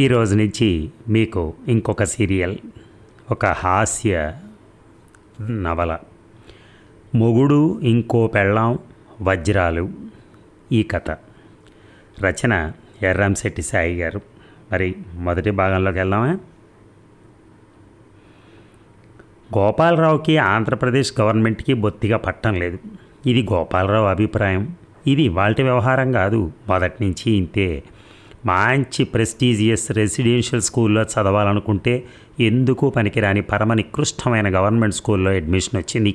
ఈరోజు నుంచి మీకు ఇంకొక సీరియల్ ఒక హాస్య నవల. మొగుడు ఇంకో పెళ్ళాం వజ్రాలు ఈ కథ. రచన ఎర్రంశెట్టి సాయి గారు. మరి మొదటి భాగంలోకి వెళ్దామా? గోపాలరావుకి ఆంధ్రప్రదేశ్ గవర్నమెంట్కి బొత్తిగా పట్టం లేదు. ఇది గోపాలరావు అభిప్రాయం. ఇది వాళ్ళ వ్యవహారం కాదు. మొదటి నుంచి ఇంతే. మంచి ప్రెస్టీజియస్ రెసిడెన్షియల్ స్కూల్లో చదవాలనుకుంటే ఎందుకు పనికిరాని పరమ నికృష్టమైన గవర్నమెంట్ స్కూల్లో అడ్మిషన్ వచ్చింది.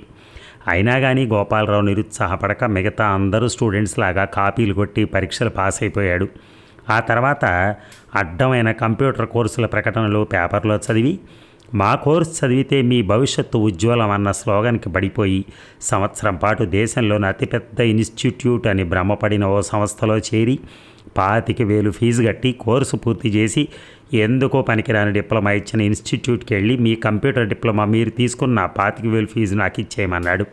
అయినా కానీ గోపాలరావు నిరుత్సాహపడక మిగతా అందరూ స్టూడెంట్స్ లాగా కాపీలు కొట్టి పరీక్షలు పాస్ అయిపోయాడు. ఆ తర్వాత అడ్డమైన కంప్యూటర్ కోర్సుల ప్రకటనలు పేపర్లో చదివి మా కోర్స్ చదివితే మీ భవిష్యత్తు ఉజ్వలం అన్న స్లోగన్కి పడిపోయి సంవత్సరం పాటు దేశంలోని అతిపెద్ద ఇన్స్టిట్యూట్ అని భ్రమపడిన ఓ సంస్థలో చేరి పాతిక వేలు ఫీజు కట్టి కోర్సు పూర్తి చేసి ఎందుకో పనికిరాని డిప్లొమా ఇచ్చిన ఇన్స్టిట్యూట్కి వెళ్ళి మీ కంప్యూటర్ డిప్లొమా మీరు తీసుకున్న పాతిక వేలు ఫీజు నాకు ఇచ్చేయమన్నాడు.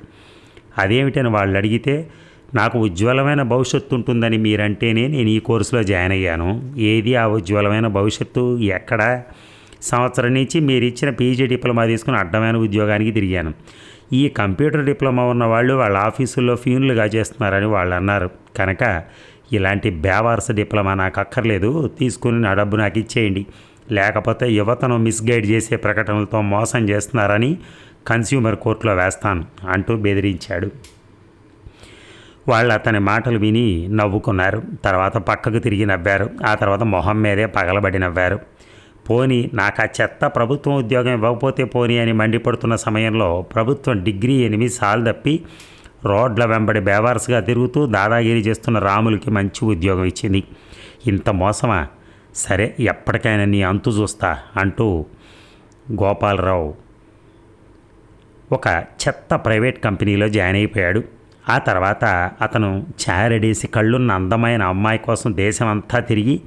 అదేమిటని వాళ్ళు అడిగితే నాకు ఉజ్వలమైన భవిష్యత్తు ఉంటుందని మీరంటేనే నేను ఈ కోర్సులో జాయిన్ అయ్యాను. ఏది ఆ ఉజ్వలమైన భవిష్యత్తు? ఎక్కడ? సంవత్సరం నుంచి మీరు ఇచ్చిన పీజీ డిప్లొమా తీసుకుని అడ్డమైన ఉద్యోగానికి తిరిగాను. ఈ కంప్యూటర్ డిప్లొమా ఉన్న వాళ్ళు వాళ్ళ ఆఫీసుల్లో ఫ్యూన్లుగా చేస్తున్నారని వాళ్ళు అన్నారు కనుక ఇలాంటి బేవారస డిప్లొమా నాకు అక్కర్లేదు. తీసుకుని నా డబ్బు నాకు ఇచ్చేయండి. లేకపోతే యువతను మిస్గైడ్ చేసే ప్రకటనలతో మోసం చేస్తున్నారని కన్స్యూమర్ కోర్టులో వేస్తాను అంటూ బెదిరించాడు. వాళ్ళు అతని మాటలు విని నవ్వుకున్నారు. తర్వాత పక్కకు తిరిగి నవ్వారు. ఆ తర్వాత మొహం మీదే పగలబడి నవ్వారు. పోనీ నాకు ఆ చెత్త ప్రభుత్వం ఉద్యోగం ఇవ్వకపోతే పోనీ అని మండిపడుతున్న సమయంలో ప్రభుత్వం డిగ్రీ ఎనిమిది సార్లు తప్పి రోడ్ల వెంబడి బేవార్స్గా తిరుగుతూ దాదాగిరి చేస్తున్న రాములకి మంచి ఉద్యోగం ఇచ్చింది. ఇంత మోసమా? సరే ఎప్పటికైనా నీ అంతు చూస్తా అంటూ గోపాలరావు ఒక చెత్త ప్రైవేట్ కంపెనీలో జాయిన్ అయిపోయాడు. ఆ తర్వాత అతను చారడేసి కళ్ళున్న అందమైన అమ్మాయి కోసం దేశం అంతా తిరిగి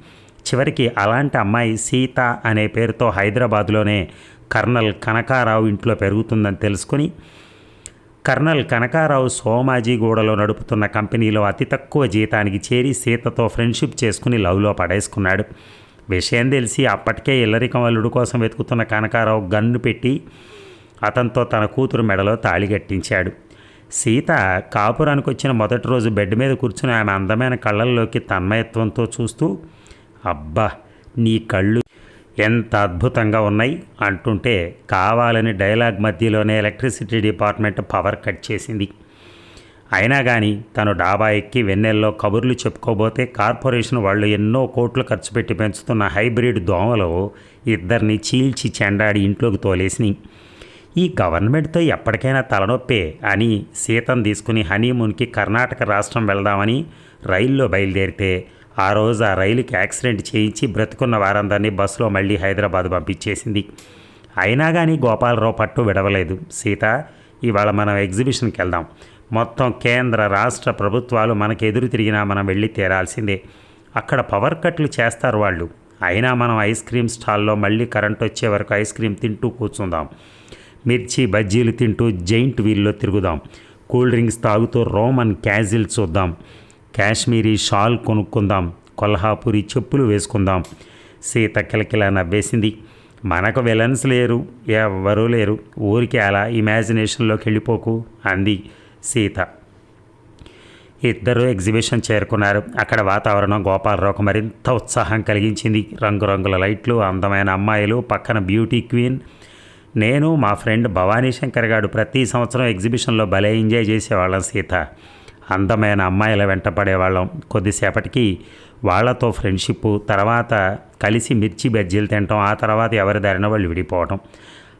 చివరికి అలాంటి అమ్మాయి సీత అనే పేరుతో హైదరాబాద్లోనే కర్నల్ కనకారావు ఇంట్లో పెరుగుతుందని తెలుసుకుని కర్నల్ కనకారావు సోమాజీగూడలో నడుపుతున్న కంపెనీలో అతి తక్కువ జీతానికి చేరి సీతతో ఫ్రెండ్షిప్ చేసుకుని లవ్లో పడేసుకున్నాడు. విషయం తెలిసి అప్పటికే ఇల్లరికం అల్లుడు కోసం వెతుకుతున్న కనకారావు గన్ను పెట్టి అతనితో తన కూతురు మెడలో తాళి కట్టించాడు. సీత కాపురానికి వచ్చిన మొదటి రోజు బెడ్ మీద కూర్చుని ఆమె అందమైన కళ్ళల్లోకి తన్మయత్వంతో చూస్తూ అబ్బా నీ కళ్ళు ఎంత అద్భుతంగా ఉన్నాయి అంటుంటే కావాలని డైలాగ్ మధ్యలోనే ఎలక్ట్రిసిటీ డిపార్ట్మెంట్ పవర్ కట్ చేసింది. అయినా కానీ తను డాబా ఎక్కి వెన్నెల్లో కబుర్లు చెప్పుకోబోతే కార్పొరేషన్ వాళ్ళు ఎన్నో కోట్లు ఖర్చు పెట్టి పెంచుతున్న హైబ్రిడ్ దోమలు ఇద్దరిని చీల్చి చెండాడి ఇంట్లోకి తోలేసినాయి. ఈ గవర్నమెంట్తో ఎప్పటికైనా తలనొప్పే అని సీతం తీసుకుని హనీమూన్కి కర్ణాటక రాష్ట్రం వెళ్దామని రైల్లో బయలుదేరితే ఆ రోజు ఆ రైలుకి యాక్సిడెంట్ చేయించి బ్రతుకున్న వారందరినీ బస్సులో మళ్ళీ హైదరాబాద్ పంపించేసింది. అయినా కానీ గోపాలరావు పట్టు విడవలేదు. సీత ఇవాళ మనం ఎగ్జిబిషన్కి వెళ్దాం. మొత్తం కేంద్ర రాష్ట్ర ప్రభుత్వాలు మనకు ఎదురు తిరిగినా మనం వెళ్ళి తీరాల్సిందే. అక్కడ పవర్ కట్లు చేస్తారు వాళ్ళు. అయినా మనం ఐస్ క్రీమ్ స్టాల్లో మళ్ళీ కరెంట్ వచ్చే వరకు ఐస్ క్రీమ్ తింటూ కూర్చుందాం. మిర్చి బజ్జీలు తింటూ జైంట్ వీల్లో తిరుగుదాం. కూల్ డ్రింక్స్ తాగుతూ రోమన్ క్యాజిల్ చూద్దాం. కాశ్మీరీ షాల్ కొనుక్కుందాం కొల్హాపూరి చెప్పులు వేసుకుందాం. సీత కిలకిలా నవ్వేసింది. మనకు విలన్స్ లేరు ఎవ్వరూ లేరు. ఊరికి అలా ఇమాజినేషన్లోకి వెళ్ళిపోకు అంది సీత. ఇద్దరు ఎగ్జిబిషన్ చేరుకున్నారు. అక్కడ వాతావరణం గోపాలరావుకు మరింత ఉత్సాహం కలిగించింది. రంగురంగుల లైట్లు అందమైన అమ్మాయిలు పక్కన బ్యూటీ క్వీన్. నేను మా ఫ్రెండ్ భవానీ శంకర్ గారు ప్రతి సంవత్సరం ఎగ్జిబిషన్లో భలే ఎంజాయ్ చేసేవాళ్ళం సీత. అందమైన అమ్మాయిల వెంట పడేవాళ్ళం. కొద్దిసేపటికి వాళ్ళతో ఫ్రెండ్షిప్ తర్వాత కలిసి మిర్చి బజ్జీలు తినటం ఆ తర్వాత ఎవరి దారిన వాళ్ళు విడిపోవటం.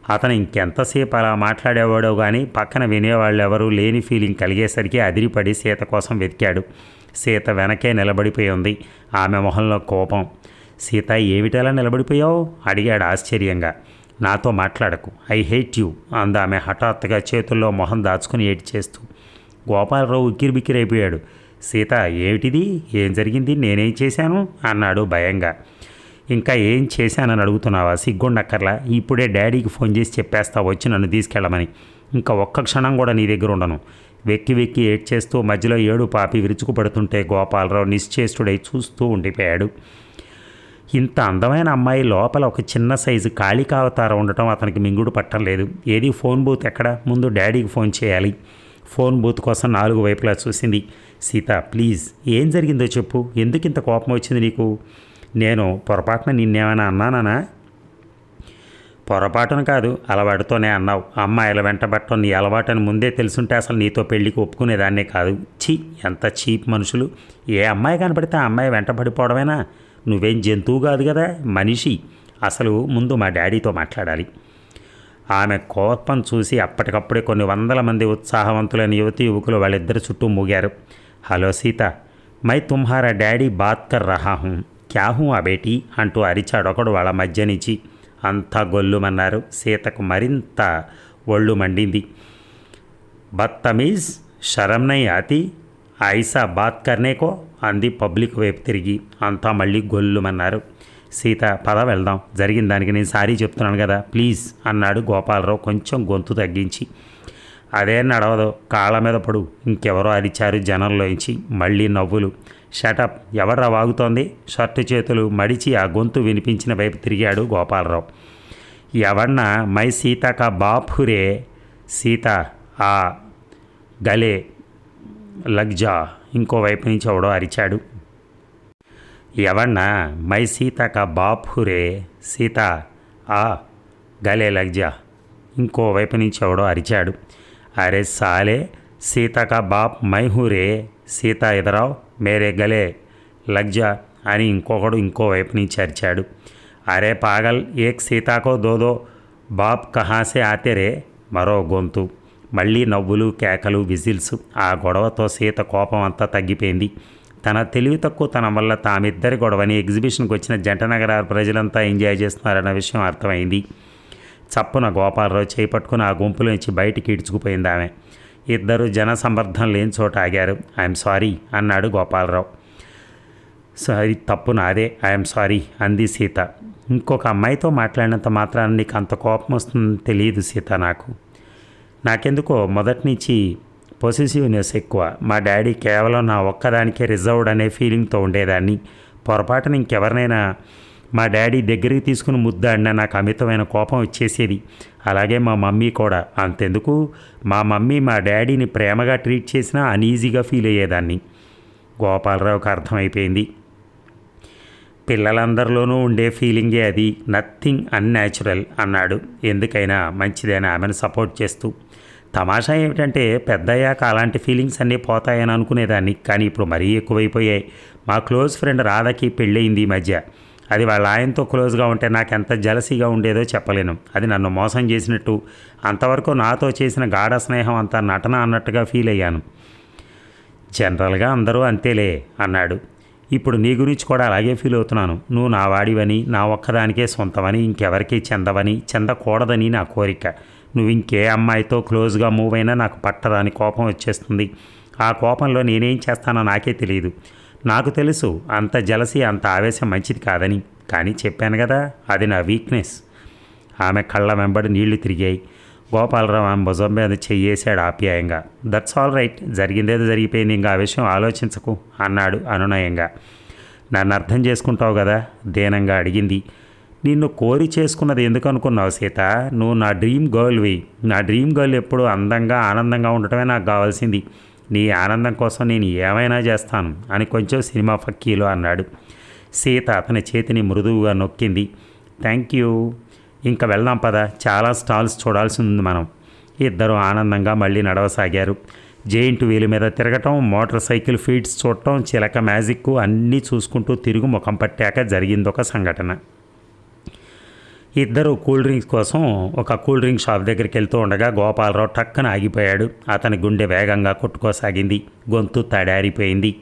అతను ఇంకెంతసేపు అలా మాట్లాడేవాడో కానీ పక్కన వినేవాళ్ళు ఎవరు లేని ఫీలింగ్ కలిగేసరికి అదిరిపడి సీత కోసం వెతికాడు. సీత వెనకే నిలబడిపోయి ఉంది. ఆమె మొహంలో కోపం. సీత ఏమిటలా నిలబడిపోయావు? అడిగాడు ఆశ్చర్యంగా. నాతో మాట్లాడకు. ఐ హేట్ యూ అందామె హఠాత్తుగా చేతుల్లో మొహం దాచుకుని ఏడ్చేస్తూ చేస్తూ గోపాలరావు ఉక్కిరిబిక్కిరైపోయాడు. సీత ఏమిటిది? ఏం జరిగింది? నేనేం చేశాను? అన్నాడు భయంగా. ఇంకా ఏం చేశానని అడుగుతున్నావా? సిగ్గుండక్కర్లా. ఇప్పుడే డాడీకి ఫోన్ చేసి చెప్పేస్తా. వచ్చి నన్ను తీసుకెళ్ళమని. ఇంకా ఒక్క క్షణం కూడా నీ దగ్గర ఉండను. వెక్కి వెక్కి ఏడ్చేస్తూ మధ్యలో ఏడు పాపి విరుచుకుపడుతుంటే గోపాలరావు నిశ్చేష్టుడై చూస్తూ ఉండిపోయాడు. ఇంత అందమైన అమ్మాయి లోపల ఒక చిన్న సైజు కాళికావతారం ఉండటం అతనికి మింగుడు పట్టం లేదు ఏది? ఫోన్ బూత్ ఎక్కడ? ముందు డాడీకి ఫోన్ చేయాలి. ఫోన్ బూత్ కోసం నాలుగు వైపులా చూసింది. సీత ప్లీజ్ ఏం జరిగిందో చెప్పు. ఎందుకు ఇంత కోపం వచ్చింది నీకు? నేను పొరపాటున నిన్నేమైనా అన్నానా పొరపాటున కాదు అలవాటుతోనే అన్నావు. అమ్మాయిల వెంటబట్టం నీ అలవాటని ముందే తెలుసుంటే అసలు నీతో పెళ్ళికి ఒప్పుకునేదాన్నే కాదు. ఛీ ఎంత చీప్ మనుషులు. ఏ అమ్మాయి కనపడితే ఆ అమ్మాయి వెంటబడిపోవడమేనా నువ్వేం జంతువు కాదు కదా మనిషి. అసలు ముందు మా డాడీతో మాట్లాడాలి. ఆమె కోపం చూసి అప్పటికప్పుడే కొన్ని వందల మంది ఉత్సాహవంతులైన యువతి యువకులు వాళ్ళిద్దరి చుట్టూ మూగారు. హలో సీత మై తుమ్హారా డాడీ బాత్ కర్ రహా హూం క్యా హూ ఆ బేటీ? అంటూ అరిచాడొకడు వాళ్ళ మధ్య నుంచి. అంతా గొల్లుమన్నారు. సీతకు మరింత ఒళ్ళు మండింది. బత్తమీజ్ శరంనై ఆతి ఐసా బాత్ కర్నేకో అంది పబ్లిక్ వైపు తిరిగి. అంతా మళ్ళీ గొల్లుమన్నారు. సీత పద వెళ్దాం. జరిగిన దానికి నేను సారీ చెప్తున్నాను కదా. ప్లీజ్ అన్నాడు గోపాలరావు కొంచెం గొంతు తగ్గించి. అదే నడవదు. కాళ్ళ మీద పడు. ఇంకెవరో అరిచారు జనంలోంచి. మళ్ళీ నవ్వులు. షటప్ ఎవడ్రా వాగుతోంది? షర్టు చేతులు మడిచి ఆ గొంతు వినిపించిన వైపు తిరిగాడు గోపాలరావు. ఎవన్న? మై సీతక బాపురే సీత ఆ గలే లగ్జా. ఇంకోవైపు నుంచి ఎవడో అరిచాడు. ఎవన్నా? మై సీత కా బాప్ హురే సీత ఆ గలే లగ్జా. ఇంకోవైపు నుంచి ఎవడో అరిచాడు. అరే సాలే సీత కా బాప్ మై హురే సీత ఎదరావు మేరే గలే లగ్జా అని ఇంకొకడు ఇంకోవైపు నుంచి అరిచాడు. అరే పాగల్ ఏక్ సీతాకో దోదో బాప్ కహాసే ఆతేరే? మరో గొంతు. మళ్ళీ నవ్వులు కేకలు విజిల్స్ ఆ గొడవతో సీత కోపం అంతా తగ్గిపోయింది. తన తెలివి తక్కువ తన వల్ల తామిద్దరి గొడవని ఎగ్జిబిషన్కి వచ్చిన జంట నగర ప్రజలంతా ఎంజాయ్ చేస్తున్నారన్న విషయం అర్థమైంది. చప్పున గోపాలరావు చేపట్టుకుని ఆ గుంపులోంచి బయటికి ఇడ్చుకుపోయింది ఆమె. ఇద్దరు జన సంబర్ధం లేని చోట ఆగారు. ఐఎమ్ సారీ అన్నాడు గోపాలరావు. సారీ తప్పు నాదే. ఐఎమ్ సారీ అంది సీత. ఇంకొక అమ్మాయితో మాట్లాడినంత మాత్రాన నీకు అంత కోపం వస్తుందని తెలియదు సీత నాకు. నాకెందుకో మొదటి నుంచి పొసెసివ్నెస్ ఎక్కువ. మా డాడీ కేవలం నా ఒక్కదానికే రిజర్వ్డ్ అనే ఫీలింగ్తో ఉండేదాన్ని. పొరపాటున ఇంకెవరినైనా మా డాడీ దగ్గరికి తీసుకుని ముద్దాడిన నాకు అమితమైన కోపం వచ్చేసేది. అలాగే మా మమ్మీ కూడా. అంతెందుకు? మా మమ్మీ మా డాడీని ప్రేమగా ట్రీట్ చేసినా అన్ఈజీగా ఫీల్ అయ్యేదాన్ని. గోపాలరావుకి అర్థమైపోయింది పిల్లలందరిలోనూ ఉండే ఫీలింగే అది. నథింగ్ అన్యాచురల్ అన్నాడు. ఎందుకైనా మంచిదని ఆమెను సపోర్ట్ చేస్తూ. తమాషా ఏమిటంటే పెద్దయ్యాక అలాంటి ఫీలింగ్స్ అన్నీ పోతాయని అనుకునేదాన్ని కానీ ఇప్పుడు మరీ ఎక్కువైపోయాయి. మా క్లోజ్ ఫ్రెండ్ రాధకి పెళ్ళయింది ఈ మధ్య. అది వాళ్ళ ఆయనతో క్లోజ్గా ఉంటే నాకు ఎంత జలసీగా ఉండేదో చెప్పలేను. అది నన్ను మోసం చేసినట్టు అంతవరకు నాతో చేసిన గాఢ స్నేహం అంతా నటన అన్నట్టుగా ఫీల్ అయ్యాను. జనరల్గా అందరూ అంతేలే అన్నాడు. ఇప్పుడు నీ గురించి కూడా అలాగే ఫీల్ అవుతున్నాను. నువ్వు నా వాడివని నా ఒక్కదానికే సొంతమని ఇంకెవరికీ చెందవని చెందకూడదని నా కోరిక. నువ్వు ఇంకే అమ్మాయితో క్లోజ్గా మూవ్ అయినా నాకు పట్టదని కోపం వచ్చేస్తుంది. ఆ కోపంలో నేనేం చేస్తానో నాకే తెలియదు నాకు తెలుసు అంత జలసి అంత ఆవేశం మంచిది కాదని. కానీ చెప్పాను కదా అది నా వీక్నెస్. ఆమె కళ్ళ వెంబడి నీళ్ళు తిరిగాయి. గోపాలరావు ఆమె భుజం మీద చెయ్యేశాడు ఆప్యాయంగా. That's all right. జరిగిందేదో జరిగిపోయింది. ఇంకా ఆ విషయం ఆలోచించకు అన్నాడు అనునయంగా. నన్ను అర్థం చేసుకుంటావు కదా? దీనంగా అడిగింది. నిన్ను కోరి చేసుకున్నది ఎందుకు అనుకున్నావు సీత? నువ్వు నా డ్రీమ్ గర్ల్వి నా డ్రీమ్ గర్ల్ ఎప్పుడు అందంగా ఆనందంగా ఉండటమే నాకు కావాల్సింది. నీ ఆనందం కోసం నేను ఏమైనా చేస్తాను అని కొంచెం సినిమా ఫక్కీలో అన్నాడు. సీత అతని చేతిని మృదువుగా నొక్కింది. Thank you. ఇంకా వెళ్దాం పద. చాలా స్టాల్స్ చూడాల్సి ఉంది మనం. ఇద్దరు ఆనందంగా మళ్ళీ నడవసాగారు. జెయింట్ వీలు మీద తిరగటం మోటార్ సైకిల్ ఫీడ్స్ చూడటం చిలక మ్యాజిక్ అన్నీ చూసుకుంటూ తిరుగు ముఖం పట్టాక జరిగిందొక సంఘటన. ఇద్దరు కూల్ డ్రింక్స్ కోసం ఒక కూల్ డ్రింక్ షాప్ దగ్గరికి వెళ్తూ ఉండగా గోపాలరావు టక్కన ఆగిపోయాడు. అతని గుండె వేగంగా కొట్టుకోసాగింది. గొంతు తడారిపోయింది.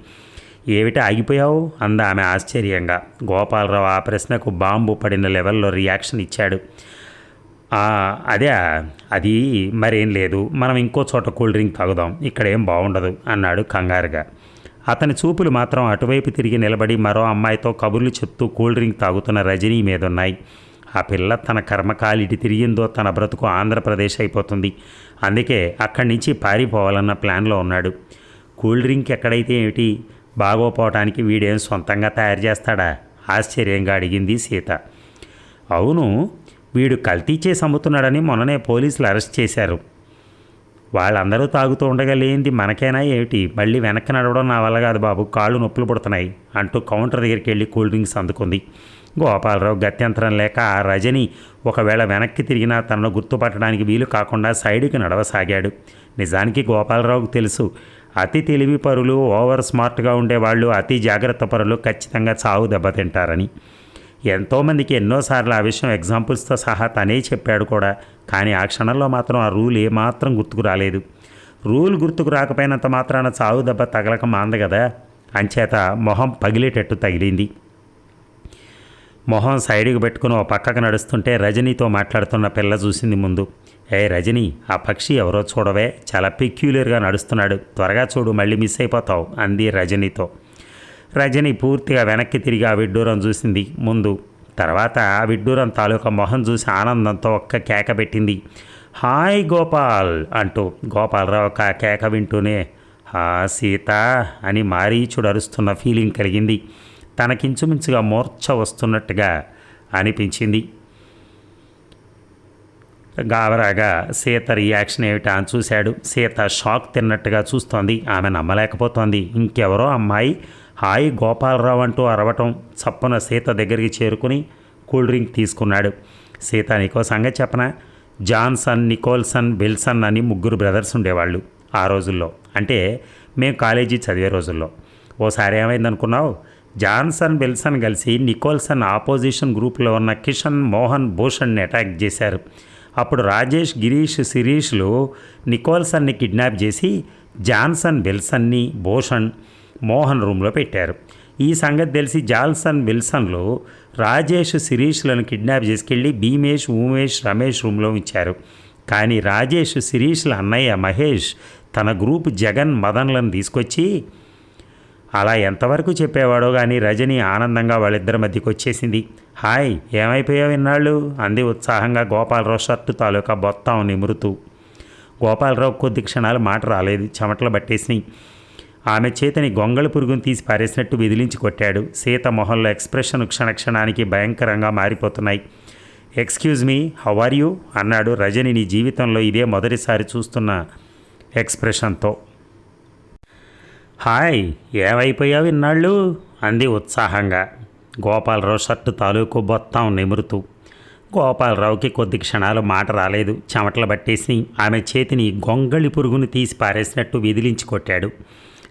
ఏమిటి ఆగిపోయావు? అందా ఆమె ఆశ్చర్యంగా. గోపాలరావు ఆ ప్రశ్నకు బాంబు పడిన లెవెల్లో రియాక్షన్ ఇచ్చాడు. అదే అది మరేం లేదు. మనం ఇంకో చోట కూల్ డ్రింక్ తాగుదాం. ఇక్కడ ఏం బాగుండదు అన్నాడు కంగారుగా. అతని చూపులు మాత్రం అటువైపు తిరిగి నిలబడి మరో అమ్మాయితో కబుర్లు చెప్తూ కూల్ డ్రింక్ తాగుతున్న రజనీ మీద ఉన్నాయి ఆ పిల్ల తన కర్మకాలిటి తిరిగిందో తన బ్రతుకు ఆంధ్రప్రదేశ్ అయిపోతుంది. అందుకే అక్కడి నుంచి పారిపోవాలన్న ప్లాన్లో ఉన్నాడు. కూల్ డ్రింక్ ఎక్కడైతే ఏమిటి? బాగోపోవటానికి వీడేం సొంతంగా తయారు చేస్తాడా? ఆశ్చర్యంగా అడిగింది సీత. అవును వీడు కల్తీ చేసి అమ్ముతున్నాడని మొన్ననే పోలీసులు అరెస్ట్ చేశారు. వాళ్ళందరూ తాగుతూ ఉండగా లేనిది మనకేనా ఏమిటి? మళ్ళీ వెనక్కి నడవడం నా వల్ల కాదు బాబు కాళ్ళు నొప్పులు పుడుతున్నాయి అంటూ కౌంటర్ దగ్గరికి వెళ్ళి కూల్ డ్రింక్స్ అందుకుంది. గోపాలరావు గత్యంతరం లేక ఆ రజని ఒకవేళ వెనక్కి తిరిగినా తనను గుర్తుపట్టడానికి వీలు కాకుండా సైడ్కి నడవసాగాడు. నిజానికి గోపాలరావుకు తెలుసు అతి తెలివి పరులు ఓవర్ స్మార్ట్గా ఉండేవాళ్ళు అతి జాగ్రత్త పరులు ఖచ్చితంగా చావు దెబ్బతింటారని ఎంతోమందికి ఎన్నోసార్లు ఆ విషయం ఎగ్జాంపుల్స్తో సహా తనే చెప్పాడు కూడా కానీ ఆ క్షణంలో మాత్రం ఆ రూల్ ఏమాత్రం గుర్తుకు రాలేదు. రూల్ గుర్తుకు రాకపోయినంత మాత్రాన చావు దెబ్బ తగలక మాంద కదా అంచేత మొహం పగిలేటట్టు తగిలింది. మొహం సైడ్కి పెట్టుకుని ఓ పక్కకు నడుస్తుంటే రజనీతో మాట్లాడుతున్న పిల్ల చూసింది ముందు. ఏ రజనీ ఆ పక్షి ఎవరో చూడవే. చాలా పెక్యులర్గా నడుస్తున్నాడు. త్వరగా చూడు మళ్ళీ మిస్ అయిపోతావు అంది రజనీతో. రజని పూర్తిగా వెనక్కి తిరిగి ఆ విడ్డూరం చూసింది ముందు. తర్వాత ఆ విడ్డూరం తాలూకా మొహం చూసి ఆనందంతో ఒక్క కేక పెట్టింది. హాయ్ గోపాల్ అంటూ గోపాలరావు ఒక కేక వింటూనే హా సీత అని మారీచుడు అరుస్తున్న ఫీలింగ్ కలిగింది. తనకించుమించుగా మూర్ఛ వస్తున్నట్టుగా అనిపించింది. గావరాగా సీత రియాక్షన్ ఏమిటా అని చూశాడు. సీత షాక్ తిన్నట్టుగా చూస్తోంది. ఆమె నమ్మలేకపోతోంది. ఇంకెవరో అమ్మాయి? హాయ్ గోపాలరావు అంటూ అరవటం చప్పున సీత దగ్గరికి చేరుకుని కూల్ డ్రింక్ తీసుకున్నాడు. సీత నీకో సంగతి చెప్పనా? జాన్సన్ నికోల్సన్ విల్సన్ అని ముగ్గురు బ్రదర్స్ ఉండేవాళ్ళు ఆ రోజుల్లో. అంటే మేము కాలేజీ చదివే రోజుల్లో. ఓసారి ఏమైందనుకున్నావు? జాన్సన్ విల్సన్ కలిసి నికోల్సన్ ఆపోజిషన్ గ్రూప్లో ఉన్న కిషన్ మోహన్ భూషణ్ని అటాక్ చేశారు. అప్పుడు రాజేష్ గిరీష్ శిరీష్లు నికోల్సన్ని కిడ్నాప్ చేసి జాన్సన్ విల్సన్ని భూషణ్ మోహన్ రూమ్లో పెట్టారు. ఈ సంగతి తెలిసి జాన్సన్ విల్సన్లు రాజేష్ శిరీష్లను కిడ్నాప్ చేసుకెళ్ళి భీమేష్ ఉమేష్ రమేష్ రూమ్లో ఉంచారు. కానీ రాజేష్ శిరీష్ల అన్నయ్య మహేష్ తన గ్రూప్ జగన్ మదన్లను తీసుకొచ్చి అలా ఎంతవరకు చెప్పేవాడో కానీ రజని ఆనందంగా వాళ్ళిద్దరి మధ్యకి వచ్చేసింది. హాయ్ ఏమైపోయావు ఇన్నాళ్ళు? అంది ఉత్సాహంగా గోపాలరావు షర్టు తాలూకా బొత్తం నిమురుతూ. గోపాలరావు కొద్ది క్షణాలు మాట రాలేదు చెమటలు పట్టేసినాయి. ఆమె చేతిని గొంగళ పురుగును తీసి పారేసినట్టు విదిలించి కొట్టాడు. సీత మొహంలో ఎక్స్ప్రెషన్ క్షణక్షణానికి భయంకరంగా మారిపోతున్నాయి. Excuse me how are you? అన్నాడు రజని నీ జీవితంలో ఇదే మొదటిసారి చూస్తున్న ఎక్స్ప్రెషన్తో. హాయ్ ఏమైపోయావు ఇన్నాళ్ళు? అంది ఉత్సాహంగా. గోపాలరావు షర్టు తాలూకు బొత్తం నిమురుతూ. గోపాలరావుకి కొద్ది క్షణాలు మాట రాలేదు. చెమటలు పట్టేసి ఆమె చేతిని గొంగళి పురుగును తీసి పారేసినట్టు విదిలించి కొట్టాడు.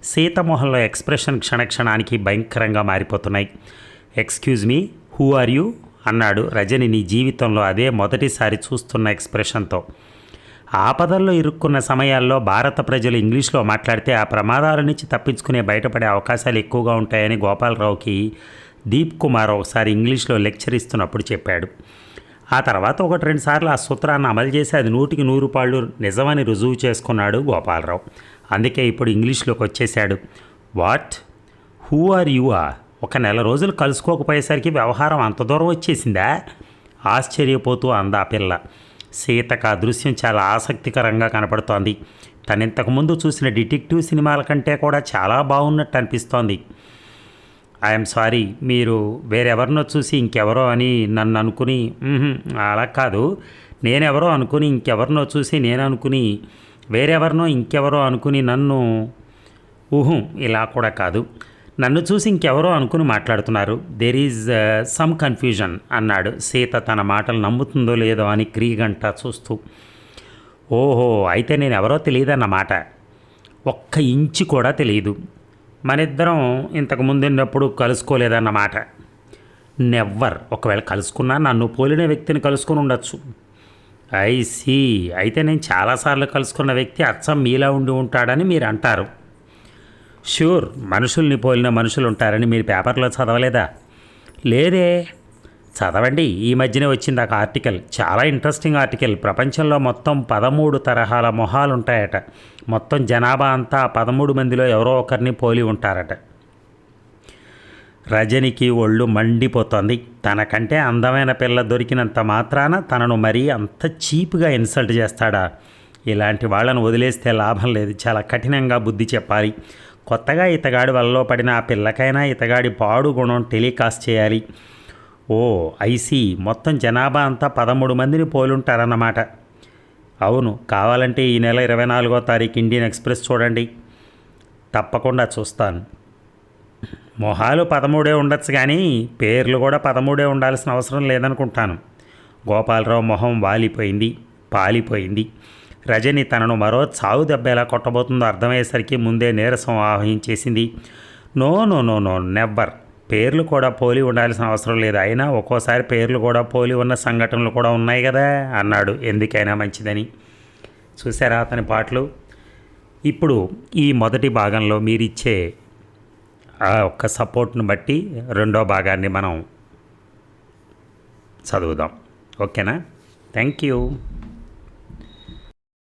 సీతమోహన్లో ఎక్స్ప్రెషన్ క్షణక్షణానికి భయంకరంగా మారిపోతున్నాయి. Excuse me who are you? అన్నాడు రజని నీ జీవితంలో అదే మొదటిసారి చూస్తున్న ఎక్స్ప్రెషన్తో. ఆపదల్లో ఇరుక్కున్న సమయాల్లో భారత ప్రజలు ఇంగ్లీష్లో మాట్లాడితే ఆ ప్రమాదాల నుంచి తప్పించుకునే బయటపడే అవకాశాలు ఎక్కువగా ఉంటాయని గోపాలరావుకి దీప్ కుమార్ ఒకసారి ఇంగ్లీష్లో లెక్చర్ ఇస్తున్నప్పుడు చెప్పాడు. ఆ తర్వాత ఒకటి రెండు సార్లు ఆ సూత్రాన్ని అమలు చేసి అది నూటికి నూరు పాళ్ళు నిజమని రుజువు చేసుకున్నాడు గోపాలరావు. అందుకే ఇప్పుడు ఇంగ్లీష్లోకి వచ్చేశాడు. వాట్? హూ ఆర్ యు ఆ? ఒక నెల రోజులు కలుసుకోకపోయేసరికి వ్యవహారం అంత దూరం వచ్చేసిందా? ఆశ్చర్యపోతూ అందా పిల్ల. సీతకు ఆ దృశ్యం చాలా ఆసక్తికరంగా కనపడుతోంది. తను ఇంతకుముందు చూసిన డిటెక్టివ్ సినిమాల కంటే కూడా చాలా బాగున్నట్టు అనిపిస్తోంది. ఐఎమ్ సారీ మీరు వేరెవరినో చూసి ఇంకెవరో అని నన్ను అనుకుని అలా కాదు. నేనెవరో అనుకుని ఇంకెవరినో చూసి నేను అనుకుని వేరెవరినో ఇంకెవరో అనుకుని నన్ను ఊహం ఇలా కూడా కాదు. నన్ను చూసి ఇంకెవరో అనుకుని మాట్లాడుతున్నారు. దెర్ ఈజ్ సమ్ కన్ఫ్యూజన్ అన్నాడు. సీత తన మాటలు నమ్ముతుందో లేదో అని క్రీగంట చూస్తూ. ఓహో అయితే నేను ఎవరో తెలియదన్నమాట ఒక్క ఇంచు కూడా తెలియదు. మనిద్దరం ఇంతకు ముందున్నప్పుడు కలుసుకోలేదన్నమాట నెవ్వర్ ఒకవేళ కలుసుకున్నా నన్ను పోలిన వ్యక్తిని కలుసుకుని ఉండొచ్చు. ఐ సీ అయితే నేను చాలాసార్లు కలుసుకున్న వ్యక్తి అచ్చం మీలా ఉండి ఉంటాడని మీరు అంటారు ష్యూర్ మనుషుల్ని పోలిన మనుషులు ఉంటారని మీరు పేపర్లో చదవలేదా? లేదే. చదవండి ఈ మధ్యనే వచ్చింది ఒక ఆర్టికల్. చాలా ఇంట్రెస్టింగ్ ఆర్టికల్. ప్రపంచంలో మొత్తం పదమూడు తరహాల మొహాలు ఉంటాయట మొత్తం జనాభా అంతా పదమూడు మందిలో ఎవరో ఒకరిని పోలి ఉంటారట. రజనికి ఒళ్ళు మండిపోతోంది. తనకంటే అందమైన పిల్ల దొరికినంత మాత్రాన తనను మరీ అంత చీప్గా ఇన్సల్ట్ చేస్తాడా? ఇలాంటి వాళ్ళను వదిలేస్తే లాభం లేదు. చాలా కఠినంగా బుద్ధి చెప్పాలి. కొత్తగా ఇతగాడి వలలో పడిన ఆ పిల్లకైనా ఇతగాడి పాడు గుణం టెలికాస్ట్ చేయాలి. ఓ ఐసీ మొత్తం జనాభా అంతా పదమూడు మందిని పోలుంటారన్నమాట. అవును కావాలంటే ఈ నెల ఇరవై నాలుగో తారీఖు ఇండియన్ ఎక్స్ప్రెస్ చూడండి. తప్పకుండా చూస్తాను. మొహాలు పదమూడే ఉండొచ్చు కానీ పేర్లు కూడా పదమూడే ఉండాల్సిన అవసరం లేదనుకుంటాను. గోపాలరావు మొహం వాలిపోయింది పాలిపోయింది. రజని తనను మరో చావు దెబ్బ ఎలా కొట్టబోతుందో అర్థమయ్యేసరికి ముందే నీరసం ఆవహించేసింది. No no no no never. పేర్లు కూడా పోలి ఉండాల్సిన అవసరం లేదు. అయినా ఒక్కోసారి పేర్లు కూడా పోలి ఉన్న సంఘటనలు కూడా ఉన్నాయి కదా అన్నాడు. ఎందుకైనా మంచిదని. చూసారా అతని పాటలు? ఇప్పుడు ఈ మొదటి భాగంలో మీరిచ్చే ఆ ఒక్క సపోర్ట్ను బట్టి రెండో భాగాన్ని మనం చదువుదాం. ఓకేనా? Thank you